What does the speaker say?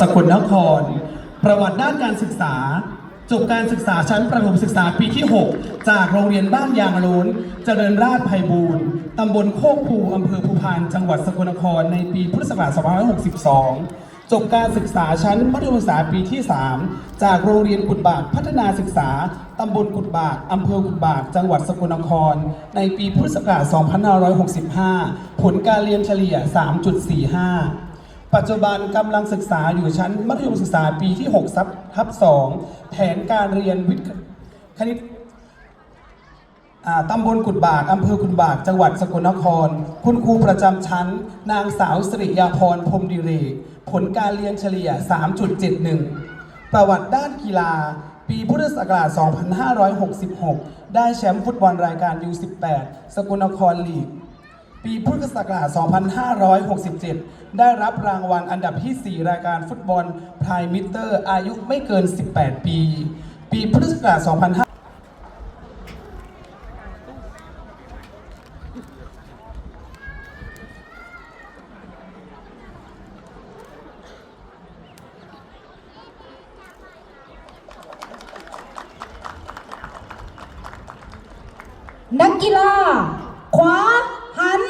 สกลนคร ประวัติด้านการศึกษา จบการศึกษาชั้นประถมศึกษาปีที่ 6 จากโรงเรียนบ้านยางโลนเจริญราษฎร์ไพบูลย์ตำบลโคกภูอำเภอภูพาน จังหวัดสกลนคร ในปีพุทธศักราช2562จบการศึกษาชั้นมัธยมศึกษาปีที่ 3 จากโรงเรียนกุดบากพัฒนาศึกษา ตำบลกุดบากอำเภอกุดบากจังหวัดสกลนคร ในปีพุทธศักราช 2565 ผลการเรียนเฉลี่ย 3.45 ปัจจุบันกำลังศึกษาอยู่ชั้นมัธยมศึกษาปีที่6ทับทับ2แผนการเรียนวิทย์คณิตตำบลกุดบากอำเภอกุดบาก จังหวัดสกลนคร คุณครูประจำชั้น นางสาวสิริยาพรพรมดิเรก ผลการเรียนเฉลี่ย 3.71 ประวัติด้านกีฬา ปีพุทธศักราช 2566 ได้แชมป์ฟุตบอลรายการ U18 สกลนครลีก ปีพุทธศักราช 2567 ได้รับรางวัลอันดับที่ 4 รายการฟุตบอลพรายมิเตอร์ อายุไม่เกิน 18 ปี ปีพุทธศักราช 2500นักกีฬาคว้า